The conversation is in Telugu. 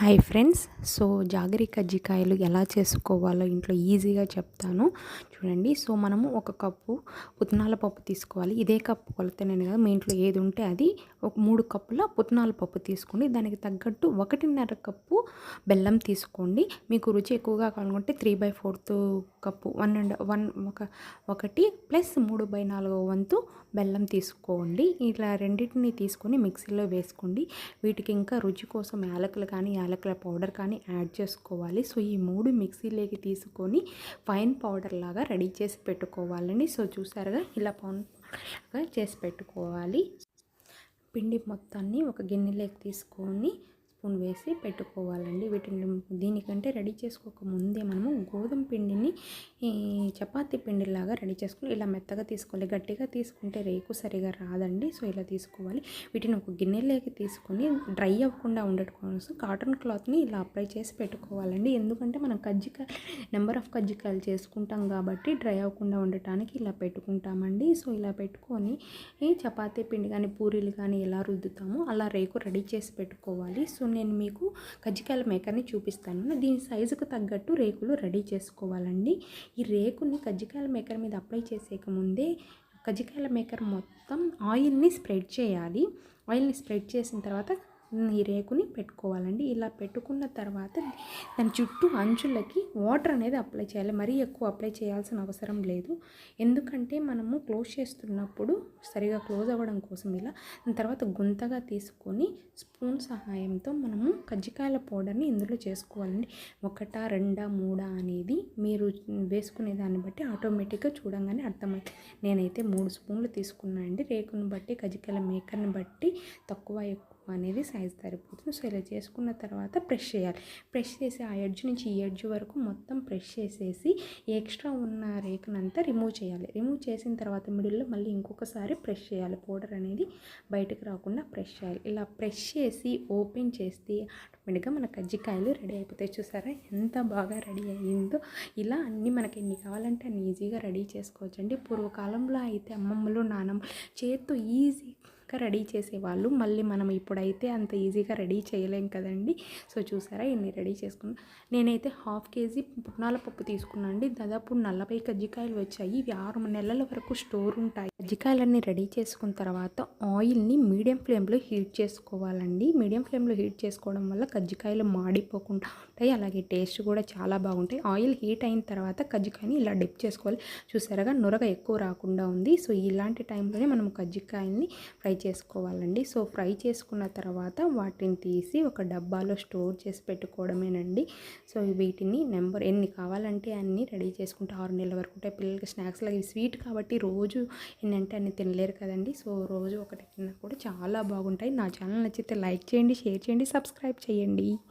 హాయ్ ఫ్రెండ్స్ సో జాగరి కజ్జికాయలు ఎలా చేసుకోవాలో ఇంట్లో ఈజీగా చెప్తాను. చూడండి. సో మనము ఒక కప్పు పుట్నాల పప్పు తీసుకోవాలి. ఇదే కప్పు కొలతనే కదా మీ ఇంట్లో ఏది ఉంటే అది ఒక మూడు కప్పుల పుట్నాల పప్పు తీసుకోండి. దానికి తగ్గట్టు ఒకటిన్నర కప్పు బెల్లం తీసుకోండి. మీకు రుచి ఎక్కువగా కావాలనుకుంటే three by fourth cup one and one ఒక ఒకటి ప్లస్ మూడు బై నాలుగో వంతు బెల్లం తీసుకోండి. ఇలా రెండింటిని తీసుకొని మిక్సీలో వేసుకోండి. వీటికి ఇంకా రుచి కోసం యాలకులు కానీ యాలకుల పౌడర్ కానీ యాడ్ చేసుకోవాలి. సో ఈ మూడు మిక్సీలోకి తీసుకొని ఫైన్ పౌడర్ లాగా రెడీ చేసి పెట్టుకోవాలండి. సో చూసారుగా ఇలా పౌన్ లాగా చేసి పెట్టుకోవాలి. పిండి మొత్తాన్ని ఒక గిన్నెలోకి తీసుకొని స్పూన్ వేసి పెట్టుకోవాలండి. వీటిని దీనికంటే రెడీ చేసుకోక ముందే మనము గోధుమ పిండిని చపాతీ పిండిలాగా రెడీ చేసుకుని ఇలా మెత్తగా తీసుకోవాలి. గట్టిగా తీసుకుంటే రేకు సరిగా రాదండి. సో ఇలా తీసుకోవాలి. వీటిని ఒక గిన్నెలోకి తీసుకొని డ్రై అవ్వకుండా ఉండటం కోసం కాటన్ క్లాత్ని ఇలా అప్లై చేసి పెట్టుకోవాలండి. ఎందుకంటే మనం కజ్జికాయ నెంబర్ ఆఫ్ కజ్జికాయలు చేసుకుంటాం కాబట్టి డ్రై అవ్వకుండా ఉండటానికి ఇలా పెట్టుకుంటామండి. సో ఇలా పెట్టుకొని చపాతీ పిండి కానీ పూరీలు కానీ ఎలా రుద్దుతామో అలా రేకు రెడీ చేసి పెట్టుకోవాలి. సో నేను మీకు కజ్జికాయల మేకర్ని చూపిస్తాను. దీని సైజుకు తగ్గట్టు రేకులు రెడీ చేసుకోవాలండి. ఈ రేకుని కజ్జికాయల మేకర్ మీద అప్లై చేసేక ముందే కజ్జికాయల మేకర్ మొత్తం ఆయిల్ని స్ప్రెడ్ చేయాలి. ఆయిల్ని స్ప్రెడ్ చేసిన తర్వాత ఈ రేకుని పెట్టుకోవాలండి. ఇలా పెట్టుకున్న తర్వాత దాని చుట్టూ అంచులకి వాటర్ అనేది అప్లై చేయాలి. మరీ ఎక్కువ అప్లై చేయాల్సిన అవసరం లేదు. ఎందుకంటే మనము క్లోజ్ చేస్తున్నప్పుడు సరిగా క్లోజ్ అవ్వడం కోసం ఇలా దాని తర్వాత గుంతగా తీసుకొని స్పూన్ సహాయంతో మనము కజ్జికాయల పౌడర్ని ఇందులో చేసుకోవాలండి. ఒకటా రెండా మూడా అనేది మీరు వేసుకునే దాన్ని బట్టి ఆటోమేటిక్గా చూడంగానే అర్థమవుతుంది. నేనైతే మూడు స్పూన్లు తీసుకున్నాను అండి రేకుని బట్టి కజ్జికాయల మేకర్ని బట్టి తక్కువ ఎక్కువ అనేది సైజ్ సరిపోతుంది. సో ఇలా చేసుకున్న తర్వాత ప్రెష్ చేయాలి. ప్రెష్ చేసి ఆ ఎడ్జ్ నుంచి ఈ ఎడ్జ్ వరకు మొత్తం ప్రెష్ చేసేసి ఎక్స్ట్రా ఉన్న రేకునంతా రిమూవ్ చేయాలి. రిమూవ్ చేసిన తర్వాత మిడిల్లో మళ్ళీ ఇంకొకసారి ప్రెష్ చేయాలి. పౌడర్ అనేది బయటకు రాకుండా ప్రెష్ చేయాలి. ఇలా ప్రెష్ చేసి ఓపెన్ చేస్తే ఆటోమేటిక్గా మన కజ్జికాయలు రెడీ అయిపోతాయి. చూసారా? ఎంత బాగా రెడీ అయ్యిందో ఇలా అన్నీ మనకి ఎన్ని కావాలంటే అన్ని ఈజీగా రెడీ చేసుకోవచ్చండి. పూర్వకాలంలో అయితే అమ్మమ్మలు నానమ్మలు చేత్తో ఈజీ ఇంకా రెడీ చేసేవాళ్ళు. మళ్ళీ మనం ఇప్పుడైతే అంత ఈజీగా రెడీ చేయలేం కదండి. సో చూసారా? ఇన్ని రెడీ చేసుకున్నా. నేనైతే హాఫ్ కేజీ పునాల పప్పు తీసుకున్నాను అండి దాదాపు నలభై కజ్జికాయలు వచ్చాయి. ఇవి ఆరు నెలల వరకు స్టోర్ ఉంటాయి. కజ్జికాయలన్నీ రెడీ చేసుకున్న తర్వాత ఆయిల్ని మీడియం ఫ్లేమ్లో హీట్ చేసుకోవాలండి. మీడియం ఫ్లేమ్లో హీట్ చేసుకోవడం వల్ల కజ్జికాయలు మాడిపోకుండా ఉంటాయి. అలాగే టేస్ట్ కూడా చాలా బాగుంటాయి. ఆయిల్ హీట్ అయిన తర్వాత కజ్జికాయని ఇలా డిప్ చేసుకోవాలి. చూసారుగా నొరగ ఎక్కువ రాకుండా ఉంది. సో ఇలాంటి టైంలోనే మనం కజ్జికాయల్ని ఫ్రై చేసుకోవాలండి. సో ఫ్రై చేసుకున్న తర్వాత వాటిని తీసి ఒక డబ్బాలో స్టోర్ చేసి పెట్టుకోవడమేనండి. సో వీటిని నెంబర్ ఎన్ని కావాలంటే అన్ని రెడీ చేసుకుంటే ఆరు నెలల వరకు ఉంటాయి. పిల్లలకి స్నాక్స్ లాగా స్వీట్ కాబట్టి రోజు ఎన్నంటే అన్ని తినలేరు కదండి. సో రోజు ఒకటి తిన్నా కూడా చాలా బాగుంటాయి. నా ఛానల్ నచ్చితే లైక్ చేయండి షేర్ చేయండి సబ్స్క్రైబ్ చేయండి.